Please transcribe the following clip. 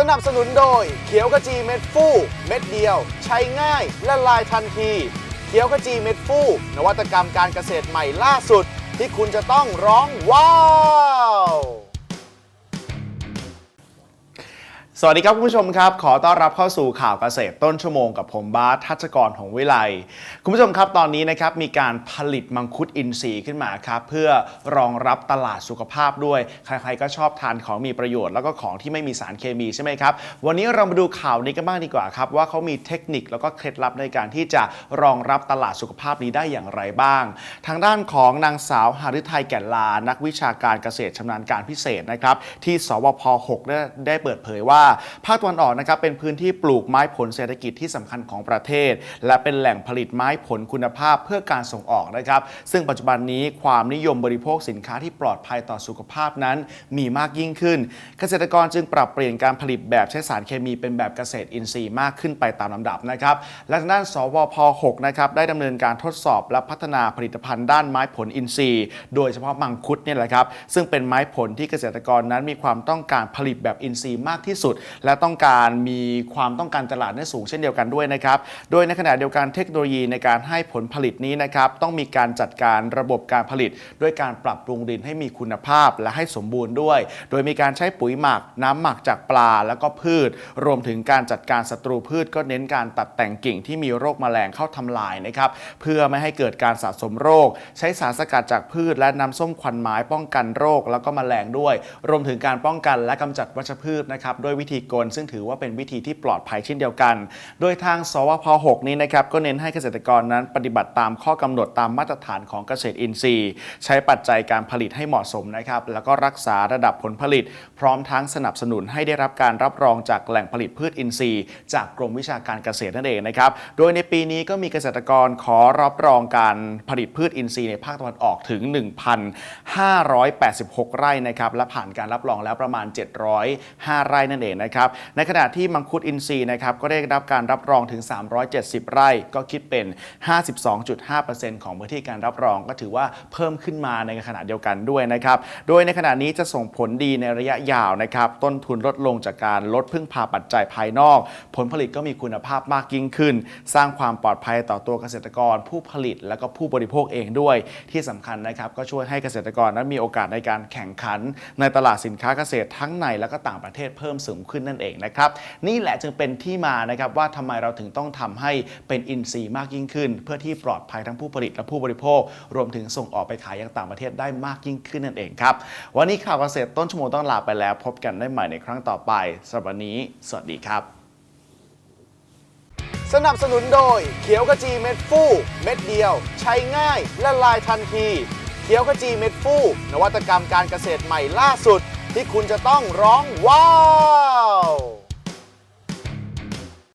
สนับสนุนโดย เขียวขจีเม็ดฟูเม็ดเดียว ใช้ง่ายละลายทันที เขียวขจีเม็ดฟูนวัตกรรมการเกษตรใหม่ล่าสุด ที่คุณจะต้องร้องว้าว สวัสดีครับคุณผู้ชมครับ ขอต้อนรับเข้าสู่ข่าวเกษตรต้นชั่วโมงกับผมบาสทัชกรของวิไลคุณผู้ชมครับตอนนี้นะครับมีการผลิตมังคุดอินทรีย์ขึ้นมาครับเพื่อรองรับตลาดสุขภาพด้วย ใครๆก็ชอบทานของมีประโยชน์แล้วก็ของที่ไม่มีสารเคมีใช่ไหมครับ วันนี้เรามาดูข่าวนี้กันบ้างดีกว่าครับว่าเขามีเทคนิคแล้วก็เคล็ดลับในการที่จะรองรับตลาดสุขภาพนี้ได้อย่างไรบ้าง ทางด้านของนางสาวหฤทัยแก่นลานักวิชาการเกษตรชำนาญการพิเศษนะครับที่สวพ 6 ได้ได้เปิดเผยว่าภาคตะวันออกนะครับเป็นพื้นที่ปลูกไม้ผลเศรษฐกิจที่สำคัญของประเทศ และเป็นแหล่งผลิตไม้ผลคุณภาพเพื่อการส่งออกนะครับ ซึ่งปัจจุบันนี้ความนิยมบริโภคสินค้าที่ปลอดภัยต่อสุขภาพนั้น มีมากยิ่งขึ้น เกษตรกรจึงปรับเปลี่ยนการผลิตแบบใช้สารเคมีเป็นแบบเกษตรอินทรีย์มากขึ้นไปตามลำดับนะครับและทางด้าน สวพ 6 นะครับได้ดำเนินการทดสอบและพัฒนาผลิตภัณฑ์ด้านไม้ผลอินทรีย์ โดยเฉพาะมังคุดเนี่ยแหละครับซึ่งเป็นไม้ผลที่เกษตรกรนั้นมีความต้องการผลิตแบบอินทรีย์มากที่สุดและต้องการมีความต้องการตลาดเนี่สูงเช่นเดียวกันด้วยนะครับ โดยในขณะเดียวกันเทคโนโลยีในการให้ผลผลิตนี้นะครับต้องมีการจัดการระบบการผลิต ด้วยการปรับปรุงดินให้มีคุณภาพและให้สมบูรณ์ด้วย โดยมีการใช้ปุ๋ยหมักน้ำหมักจากปลาแล้วก็พืช รวมถึงการจัดการศัตรูพืชก็เน้นการตัดแต่งกิ่งที่มีโรคแมลงเข้าทำลายนะครับเพื่อไม่ให้เกิดการสะสมโรค ใช้สารสกัดจากพืช และน้ำส้มควันไม้ป้องกันโรคแล้วก็แมลงด้วย รวมถึงการป้องกันและกำจัดวัชพืชนะครับด้วยวิธีกล ซึ่งถือว่าเป็นวิธีที่ปลอดภัยเช่นเดียวกัน โดยทาง สวพ 6 นี้นะครับก็เน้นให้เกษตรกรนั้นปฏิบัติตามข้อกำหนดตามมาตรฐานของเกษตรอินทรีย์ ใช้ปัจจัยการผลิตให้เหมาะสมนะครับแล้วก็รักษาระดับผลผลิต พร้อมทั้งสนับสนุนให้ได้รับการรับรองจากแหล่งผลิตพืชอินทรีย์ จากกรมวิชาการเกษตรนั่นเองนะครับโดยในปีนี้ก็มีเกษตรกรขอรับรองการผลิตพืชอินทรีย์ในภาคตะวันออกถึง 1,586 ไร่นะครับและผ่านการรับรองแล้วประมาณ 705 ไร่นั่นเองนะครับในขณะที่มังคุดอินทรีย์นะครับก็ได้รับการรับรองถึง 370 ไร่ ก็คิดเป็น 52.5%ของพื้นที่การรับรองก็ถือว่าเพิ่มขึ้นมาในขณะเดียวกันด้วยนะครับโดยในขณะนี้จะส่งผลดีในระยะยาวนะครับต้นทุนลดลงจากการลดพึ่งพาปัจจัยภายนอก ผลผลิตก็มีคุณภาพมากยิ่งขึ้น สร้างความปลอดภัยต่อตัวเกษตรกร ผู้ผลิตและก็ผู้บริโภคเองด้วย ที่สำคัญนะครับก็ช่วยให้เกษตรกรนั้นมีโอกาสในการแข่งขัน ในตลาดสินค้าเกษตรทั้งในและก็ต่างประเทศเพิ่มสูงขึ้นนั่นเองนะครับ นี่แหละจึงเป็นที่มานะครับว่าทำไมเราถึงต้องทำให้เป็นอินทรีย์มากยิ่งขึ้น เพื่อที่ปลอดภัยทั้งผู้ผลิตและผู้บริโภค รวมถึงส่งออกไปขายยังต่างประเทศได้มากยิ่งขึ้นนั่นเองครับ วันนี้ข่าวเกษตรต้นชั่วโมงต้องลาไปแล้ว พบกันได้ใหม่ในครั้งต่อไปสำหรับวันนี้ สวัสดีครับ สนับสนุนโดยเขียวขจีเม็ดฟูเม็ดเดียว ใช้ง่ายละลายทันทีเขียวขจีเม็ดฟูนวัตกรรมการเกษตรใหม่ล่าสุด ที่คุณจะต้องร้องว้าว